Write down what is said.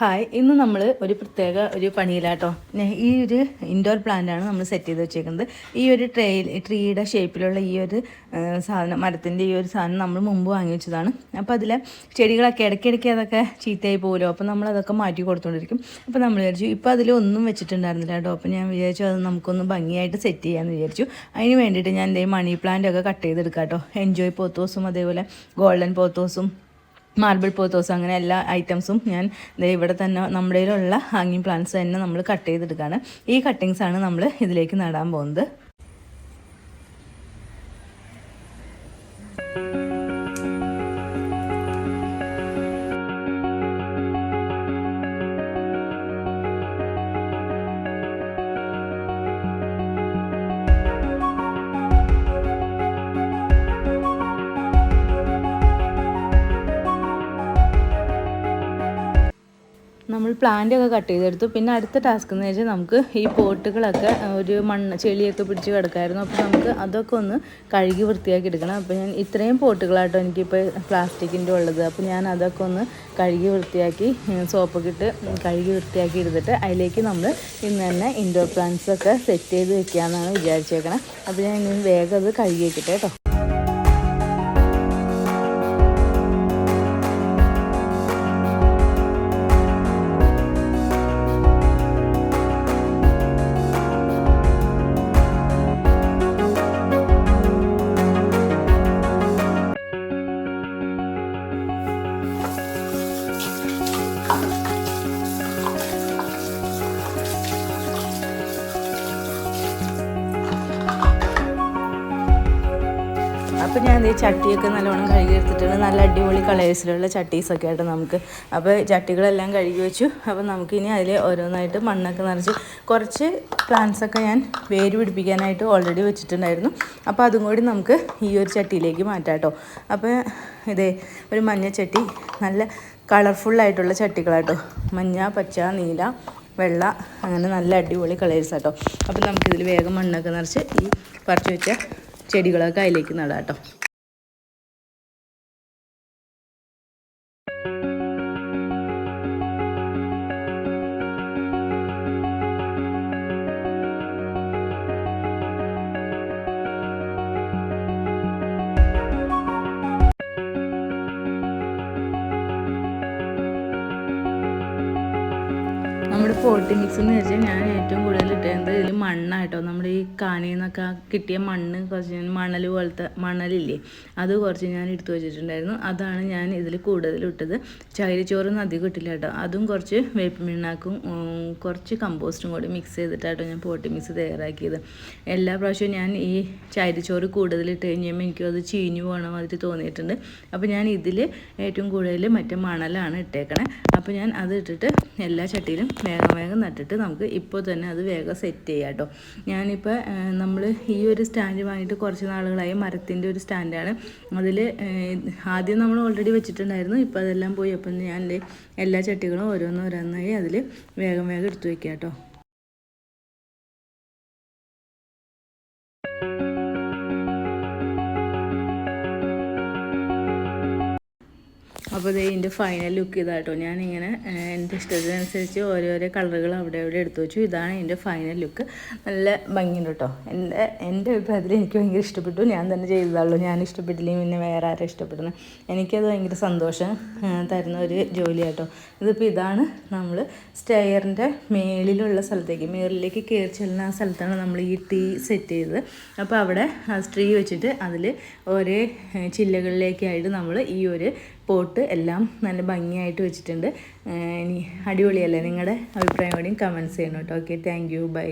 Hi ഇന്ന് നമ്മൾ ഒരു പ്രത്യേക ഒരു പണിയിലാട്ടോ. ഈ ഒരു ഇൻഡോർ പ്ലാന്റ് ആണ് നമ്മൾ സെറ്റ് ചെയ്ത് വെച്ചേക്കുന്നത്. ഈ ഒരു ട്രേയിൽ ട്രീയുടെ ഷേപ്പിലുള്ള ഈ ഒരു സാധനം മരത്തിന്റെ ഈ ഒരു സാധനം നമ്മൾ മുമ്പ് വാങ്ങി വെച്ചതാണ്. അപ്പോൾ അതിലെ ചെടികളൊക്കെ ഇടയ്ക്കിടയ്ക്ക് അതൊക്കെ ചീത്തയായി പോകുമല്ലോ അപ്പോൾ നമ്മൾ അതൊക്കെ മാറ്റി കൊടുത്തുകൊണ്ടിരിക്കും അപ്പോൾ നമ്മൾ വിചാരിച്ചു ഇപ്പോൾ അതിലൊന്നും വെച്ചിട്ടുണ്ടായിരുന്നില്ല കേട്ടോ. അപ്പോൾ ഞാൻ വിചാരിച്ചു അത് നമുക്കൊന്ന് ഭംഗിയായിട്ട് സെറ്റ് ചെയ്യാമെന്ന് വിചാരിച്ചു. അതിന് വേണ്ടിയിട്ട് ഞാൻ എന്റെ മണി പ്ലാന്റ് ഒക്കെ കട്ട് ചെയ്തെടുക്കാം കേട്ടോ എൻജോയ് പോത്തോസും അതേപോലെ ഗോൾഡൻ പോത്തോസും മാർബിൾ പോത്തോസ് അങ്ങനെ എല്ലാ ഐറ്റംസും ഞാൻ ഇവിടെ തന്നെ നമ്മുടെ കയ്യിലുള്ള ഹാങ്ങിങ് പ്ലാന്റ്സ് തന്നെ നമ്മൾ കട്ട് ചെയ്തെടുക്കുകയാണ് ഈ കട്ടിങ്സാണ് നമ്മൾ ഇതിലേക്ക് നടാൻ പോകുന്നത്. പ്ലാന്റ് ഒക്കെ കട്ട് ചെയ്തെടുത്തു. പിന്നെ അടുത്ത ടാസ്ക് എന്ന് വെച്ചാൽ നമുക്ക് ഈ പോട്ടുകളൊക്കെ ഒരു മണ്ണ് ചെളിയൊക്കെ പിടിച്ച് കിടക്കായിരുന്നു. അപ്പോൾ നമുക്ക് അതൊക്കെ ഒന്ന് കഴുകി വൃത്തിയാക്കി എടുക്കണം. അപ്പോൾ ഞാൻ ഇത്രയും പോട്ടുകളാട്ടോ എനിക്കിപ്പോൾ പ്ലാസ്റ്റിക്കിന്റെ ഉള്ളത്. അപ്പോൾ ഞാൻ അതൊക്കെ ഒന്ന് കഴുകി വൃത്തിയാക്കി സോപ്പൊക്കെ ഇട്ട് കഴുകി വൃത്തിയാക്കി എടുത്തിട്ട് അതിലേക്ക് നമ്മൾ ഇന്ന് തന്നെ ഇൻഡോർ പ്ലാന്റ്സൊക്കെ സെറ്റ് ചെയ്ത് വെക്കാമെന്നാണ് വിചാരിച്ചേക്കണം. അപ്പോൾ ഞാൻ വേഗം അത് കഴുകി വെക്കട്ടെ കേട്ടോ. അപ്പോൾ ഞാൻ ഈ ചട്ടിയൊക്കെ നല്ലോണം കഴുകി എടുത്തിട്ടുണ്ട്. നല്ല അടിപൊളി കളേഴ്സിലുള്ള ചട്ടീസൊക്കെ ആയിട്ട് നമുക്ക് അപ്പോൾ ചട്ടികളെല്ലാം കഴുകി വെച്ചു. അപ്പോൾ നമുക്കിനി അതിൽ ഓരോന്നായിട്ട് മണ്ണൊക്കെ നിറച്ച് കുറച്ച് പ്ലാന്റ്സൊക്കെ ഞാൻ വേര് പിടിപ്പിക്കാനായിട്ട് ഓൾറെഡി വെച്ചിട്ടുണ്ടായിരുന്നു. അപ്പോൾ അതും കൂടി നമുക്ക് ഈ ഒരു ചട്ടിയിലേക്ക് മാറ്റാം കേട്ടോ. അപ്പോൾ ഇതേ ഒരു മഞ്ഞച്ചട്ടി നല്ല കളർഫുള്ളായിട്ടുള്ള ചട്ടികളാട്ടോ. മഞ്ഞ പച്ച നീല വെള്ള അങ്ങനെ നല്ല അടിപൊളി കളേഴ്സ് ആട്ടോ അപ്പോൾ നമുക്കിതിൽ വേഗം മണ്ണൊക്കെ നിറച്ച് ഈ പറിച്ചു വെച്ച ചെടികളൊക്കെ അതിലേക്ക് നടാം കേട്ടോ. പോട്ടി മിക്സ് എന്ന് വെച്ചാൽ ഞാൻ ഏറ്റവും കൂടുതൽ ഇട്ടത് ഇതിൽ മണ്ണായിട്ടോ നമ്മുടെ ഈ കാനിൽ നിന്നൊക്കെ കിട്ടിയ മണ്ണ് കുറച്ച് ഞാൻ മണൽ പോലത്തെ മണലില്ലേ അത് കുറച്ച് ഞാൻ എടുത്തു വെച്ചിട്ടുണ്ടായിരുന്നു. അതാണ് ഞാൻ ഇതിൽ കൂടുതൽ ഇട്ടത്. ചകിരിച്ചോറൊന്നും അധികം ഇട്ടില്ല കേട്ടോ. അതും കുറച്ച് വേപ്പ് കുറച്ച് കമ്പോസ്റ്റും കൂടി മിക്സ് ചെയ്തിട്ടാട്ടോ ഞാൻ പോട്ടി മിക്സ് തയ്യാറാക്കിയത്. എല്ലാ പ്രാവശ്യവും ഞാൻ ഈ ചകിരിച്ചോറ് കൂടുതൽ ഇട്ട് കഴിഞ്ഞപ്പോൾ അത് ചീഞ്ഞു പോകണ മാതിരി തോന്നിയിട്ടുണ്ട്. അപ്പോൾ ഞാൻ ഇതിൽ ഏറ്റവും കൂടുതൽ മറ്റേ മണലാണ് ഇട്ടേക്കണേ. അപ്പോൾ ഞാൻ അത് ഇട്ടിട്ട് എല്ലാ ചട്ടിയിലും വേഗം വേഗം നട്ടിട്ട് നമുക്ക് ഇപ്പോൾ തന്നെ അത് വേഗം സെറ്റ് ചെയ്യാം കേട്ടോ ഞാനിപ്പോൾ നമ്മൾ ഈ ഒരു സ്റ്റാൻഡ് വാങ്ങിയിട്ട് കുറച്ച് നാളുകളായി മരത്തിന്റെ ഒരു സ്റ്റാൻഡാണ് അതിൽ ആദ്യം നമ്മൾ ഓൾറെഡി വെച്ചിട്ടുണ്ടായിരുന്നു. ഇപ്പോൾ അതെല്ലാം പോയി. അപ്പം ഞാൻ എല്ലാ ചട്ടികളും ഓരോന്നോരോന്നായി അതിൽ വേഗം വേഗം എടുത്തു വെക്കാം കേട്ടോ അപ്പോൾ ഇത് ഇതിന്റെ ഫൈനൽ ലുക്ക് ഇതാട്ടോ. ഞാനിങ്ങനെ എന്റെ ഇഷ്ടത്തിനനുസരിച്ച് ഓരോരോ കളറുകൾ അവിടെ അവിടെ എടുത്തു വെച്ചു. ഇതാണ് എന്റെ ഫൈനൽ ലുക്ക് നല്ല ഭംഗിയുണ്ട് കേട്ടോ എന്റെ എന്റെ അഭിപ്രായത്തിൽ എനിക്ക് ഭയങ്കര ഇഷ്ടപ്പെട്ടു. ഞാൻ തന്നെ ചെയ്തതാണല്ലോ. ഞാൻ ഇഷ്ടപ്പെട്ടില്ലെങ്കിൽ പിന്നെ വേറെ ആരും ഇഷ്ടപ്പെടുന്നത് എനിക്കത് ഭയങ്കര സന്തോഷം തരുന്ന ഒരു ജോലിയാട്ടോ. ഇതിപ്പോൾ ഇതാണ് നമ്മൾ സ്റ്റെയറിന്റെ മേളിലുള്ള സ്ഥലത്തേക്ക് മേളിലേക്ക് കയറി ചെല്ലുന്ന ആ സ്ഥലത്താണ് നമ്മൾ ഈ ടീ സെറ്റ് ചെയ്തത്. അപ്പോൾ അവിടെ സ്ട്രീ വെച്ചിട്ട് അതിൽ ഓരോ ചില്ലകളിലേക്കായിട്ട് നമ്മൾ ഈ ഒരു പോട്ട് എല്ലാം നല്ല ഭംഗിയായിട്ട് വെച്ചിട്ടുണ്ട്. ഇനി അടിപൊളിയല്ലേ? നിങ്ങളുടെ അഭിപ്രായം കൂടിയും കമന്റ്സ് ചെയ്യണം കേട്ടോ. Okay thank you by